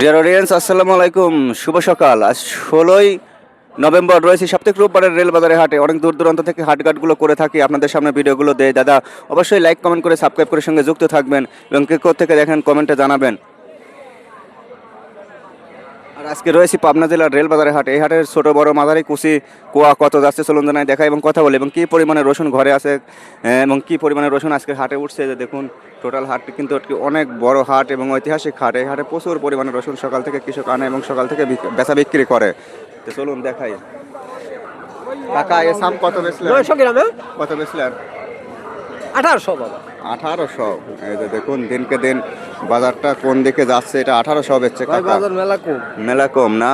Dear audience আসসালামু আলাইকুম। শুভ সকাল। আজ ষোলোই নভেম্বর রয়েছে সপ্তাহে রোববারের রেলবাজারে হাটে। অনেক দূর দূরান্ত থেকে হাটঘাটগুলো করে থাকি আপনাদের সামনে ভিডিওগুলো দেয় দাদা, অবশ্যই লাইক কমেন্ট করে সাবস্ক্রাইব করে সঙ্গে যুক্ত থাকবেন এবং কে থেকে দেখেন কমেন্টে জানাবেন। আর আজকে রয়েছি পাবনা জেলার রেলবাজারে হাট। এই হাটের ছোট বড় মাঝারি কুচি কুয়া কত যাচ্ছে চলুন জানায় দেখা এবং কথা বলি। এবং কী পরিমাণে রসুন ঘরে আছে আহ, এবং কী পরিমাণে রসুন আজকে হাটে উঠছে যে দেখুন টোটাল হাটটি কিন্তু অনেক বড় হাট এবং ঐতিহাসিক হাট। এই হাটে প্রচুর পরিমাণে রসুন সকাল থেকে কৃষক আনে এবং সকাল থেকে বেচা বিক্রি করে। তো চলুন দেখাই। কাকা এ সাম কত বেচলেন? নয়শো গ্রামে কত বেচলেন? আঠারোশো বাবা। আঠারোশো। এই যে দেখুন দিনকে দিন বাজারটা কোন দিকে যাচ্ছে এটা আঠারোশো বেচছে ভাই কাকা। বাজার মেলা কম। মেলা কম না?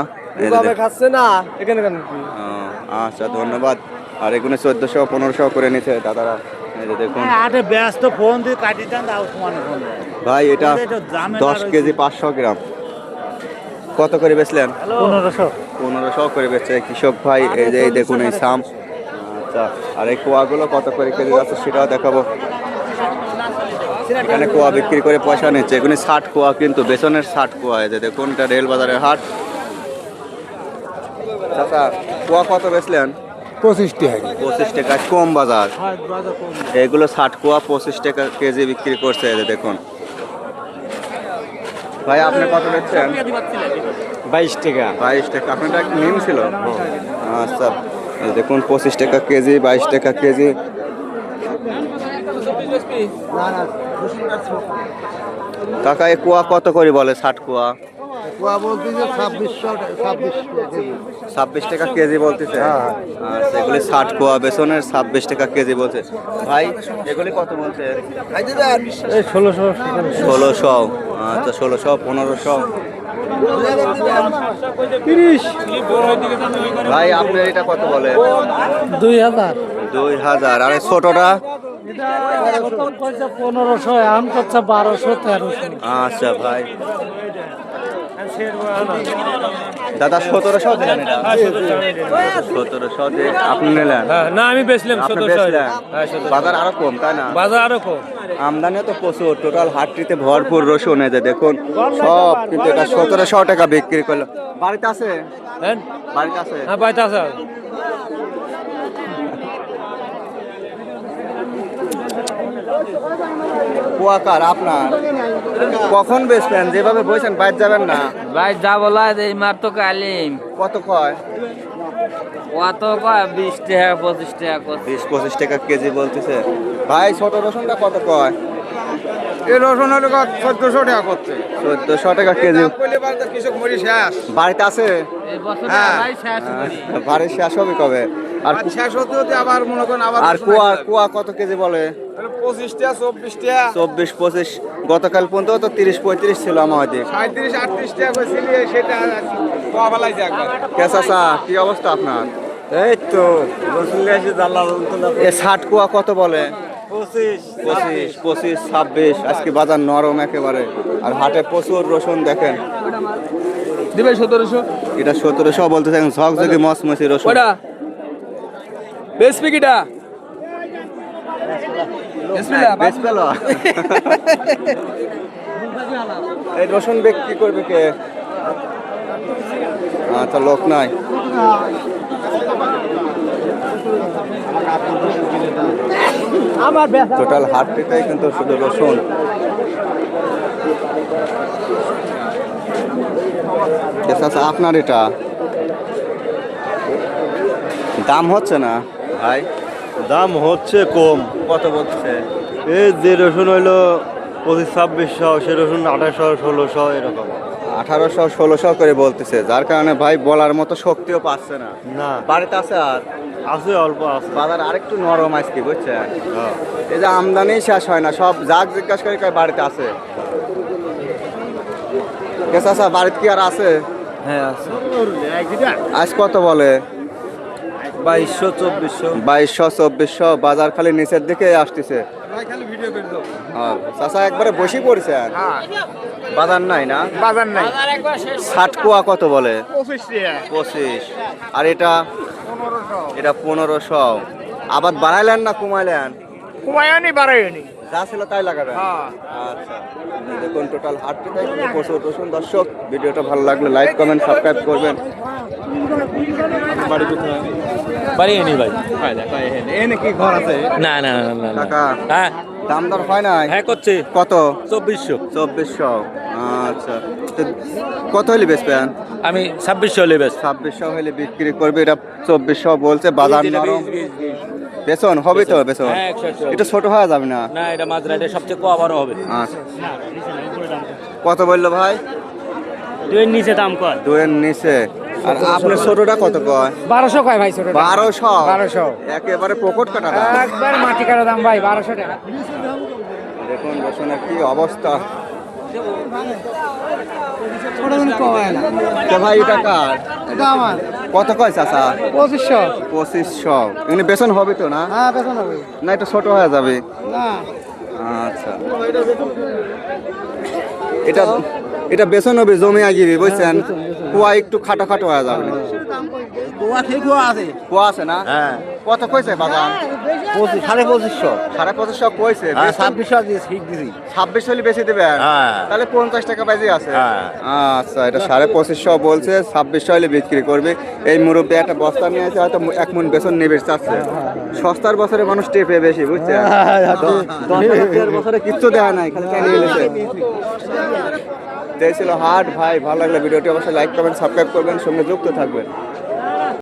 খাচ্ছে এখানে আচ্ছা ধন্যবাদ। আর এগুলো চোদ্দশো পনেরোশো করে নিছে দাদারা। দেখুন। ব্যস্ত ফোন দিয়ে কাটি দেন দাও সমান ফোন ভাই এটা দশ কেজি পাঁচশো গ্রাম। কত করে বেচলেন? পনেরোশো। পনেরোশো করে বেচছে। কৃষক ভাই এই যে এই দেখুন এই সাম। আচ্ছা আর এই কোয়াগুলো কত করে কেজি যাচ্ছে সেটাও দেখাবো। এখানে কোয়া বিক্রি করে পয়সা নিচ্ছে। এগুলি ষাট কোয়া কিন্তু বেসনের ষাট কোয়া এই যে দেখুন এটা রেল বাজারের হাট। চাচা কোয়া কত বেচলেন? পঁচিশ টাকা পঁচিশ টাকা কম বাজার? এগুলো ষাট কোয়া পঁচিশ টাকা কেজি বিক্রি করছে দেখুন। ভাই আপনি কত বেচছেন? বাইশ টাকা। বাইশ টাকা আপনারটা একটা নিম ছিল? আচ্ছা দেখুন পঁচিশ টাকা কেজি বাইশ টাকা কেজি। কাকা এ কুয়া কত করে বলে ষাট কুয়া? ছাব্বিশশো ছাব্বিশ টাকা কেজি। বলতেছে? আচ্ছা এগুলি ষাট কুয়া বেসনের ছাব্বিশ টাকা কেজি বলছে। ভাই এগুলি কত বলছে? ষোলোশো ষোলোশো আচ্ছা ষোলোশো পনেরোশো। ভাই আপনার এটা কত বলে? দুই হাজার। দুই হাজার। আর ছোটটা? পনেরোশো আম করছে বারোশো তেরোশো। আচ্ছা ভাই। দাদা সতেরোশো দিলেন সতেরোশো। আপনি নিলেন। না আমি বেচলাম সতেরোশো। হ্যাঁ, সতেরোশো। বাজার আরও কম তাই না? বাজার আরও কম। আমদানিও তো প্রচুর টোটাল হাটটিতে ভরপুর রসুন যে দেখুন সব কিন্তু এটা সতেরোশো টাকা বিক্রি করল। বাড়িতে আছে? হ্যাঁ। বাড়িতে আছে? হ্যাঁ বাড়িতে আছে। কুয়াকার আপনার? কখন বেচবেন যেভাবে বইছেন বাইর যাবেন না? ভাই যা বলা এই মার তো কালিম। কত কয়? কত কয়? বিশ টাকা পঁচিশ টাকা কত বিশ পঁচিশ টাকা কেজি বলতেছে। ভাই ছোট রসুনটা কত কয়? এই রসুন হলো চোদ্দশো টাকা করছে। চোদ্দশো টাকা কেজি। কৃষক মরি শেষ। বাড়িতে আছে? হ্যাঁ। বাড়ির শেষ হবে কবে? আর শেষ হতে হতে আবার মনে করেন আবার আর কুয়া কুয়া কত কেজি বলে? পঁচিশ টাকা চব্বিশ পঁচিশ। গতকাল পর্যন্ত তো তিরিশ পঁয়ত্রিশ ছিল আমাদের। সাঁত্রিশ আটত্রিশ টাকা সেটা কেসাসা কি। অবস্থা আপনার? এই তো এ ষাট কুয়া কত বলে? পঁচিশ। পঁচিশ পঁচিশ ছাব্বিশ। আজকে বাজার নরম একেবারে। আর হাটে প্রচুর রসুন দেখেন। দিবে সতেরোশো? এটা সতেরোশো বলতে থাকেন ঝক ঝকে মসমসি রসুন বেচবি কিটা বেশ পেল এই রসুন করবে কে? আচ্ছা লোক নাই। আমার টোটাল হাটটিতেই কিন্তু শুধু রসুন। আচ্ছা আপনার এটা? দাম হচ্ছে না? ভাই? দাম হচ্ছে কম। কত বলছে? এই যে রসুন হইল পঁচিশ ছাব্বিশশো সে রসুন আঠাশশো ষোলোশো এরকম। আঠারোশো ষোলোশো করে বলতেছে যার কারণে ভাই বলার মতো শক্তিও পাচ্ছে না। না। বাড়িতে আছে আর? আছে অল্প আছে। বাজার আরেকটু নরম আজকে বুঝছেন? হ্যাঁ। এই যে আমদানি শেষ হয় না সব যাক জিজ্ঞাসা করে কয় বাড়িতে আছে? কেস আছে বাড়িতে কি আর আছে? হ্যাঁ আছে। আজ কত বলে? বাইশশো চব্বিশশো। বাইশশো চব্বিশশো বাজার খালি নিচের দিকে আসতেছে। খালি ভিডিও করে দাও। হ্যাঁ, চাচা একবারে বসি পড়ছে বাজার নাই না? বাজার নাই। ষাট কুয়া কত বলে? পঁচিশ আর এটা? এটা পনেরোশো। আবার বাড়াইলেন না কুমাইলেন? কুমায়নি বাড়াইনি যা ছিল তাই লাগাবে আচ্ছা। দেখুন টোটাল হাটটিতে প্রচুর। প্রচুর দর্শক ভিডিওটা ভালো লাগলে লাইক কমেন্ট সাবস্ক্রাইব করবেন। বাড়ি কোথায়? বাড়ি নি ভাই এনে। কি ঘর আছে? না না না না। না টাকা? হ্যাঁ। দাম দর হয় নাই? হ্যাঁ করছি। কত? চব্বিশশো। চব্বিশশো। আচ্ছা। তো কত হলে বেচবেন? আমি ছাব্বিশশো হলে বেশ ছাব্বিশশো হলে বিক্রি করবে এটা চব্বিশশো বলছে বাজার নরম। বেতন হবে তো বেতন হ্যাঁ। এটা ছোট হয়ে যাবে না? না এটা মাঝরা এটা সবচেয়ে কম বড় হবে। আচ্ছা। কত বলল ভাই? দুই নিচে দাম কয়? দুয়ের নিচে। আর আপনার ছোটটা কত কয়? বারোশো কয় ভাই ছোট বারোশো? বারোশো। একেবারে পকট কাটা দাম। একবার মাটি কাটা দাম ভাই বারোশো টাকা। দেখুন রসুনের কি অবস্থা। তো ভাই এটা কার? এটা আমার। কত কয় চাচা? পঁচিশশো। পঁচিশশো। এমনি বেতন হবে তো না? হ্যাঁ বেতন হবে। না এটা ছোট হয়ে যাবে? না। আচ্ছা। এটা এটা বেসন হবে জমে আগিবি বুঝছেন? কুয়া একটু খাটো খাটো হয়ে যাবে। কুয়া ঠিক আছে। কুয়া আছে না? হ্যাঁ। কত কইছে বাদাম পঁচিশ সাড়ে পঁচিশশো। সাড়ে পঁচিশশো কইছে হ্যাঁ ছাব্বিশশো ঠিক দিছি। ছাব্বিশ হলে বেশি দেবেন হ্যাঁ। তাহলে পঞ্চাশ টাকা বাজি আছে। হ্যাঁ। আচ্ছা এটা সাড়ে পঁচিশশো বলছে ছাব্বিশশো হলে বিক্রি করবে। এই মুরব্বী একটা বস্তা নিয়ে আছে হয়তো এক মন বেসন নেবে চাচ্ছে। সস্তার বছরে মানুষ টেপে বেশি বছরে কিচ্ছু দেওয়া নাই খালি ছিল হাট ভাই ভালো লাগলে ভিডিওটি অবশ্যই লাইক করবেন সাবস্ক্রাইব করবেন সঙ্গে যুক্ত থাকবেন।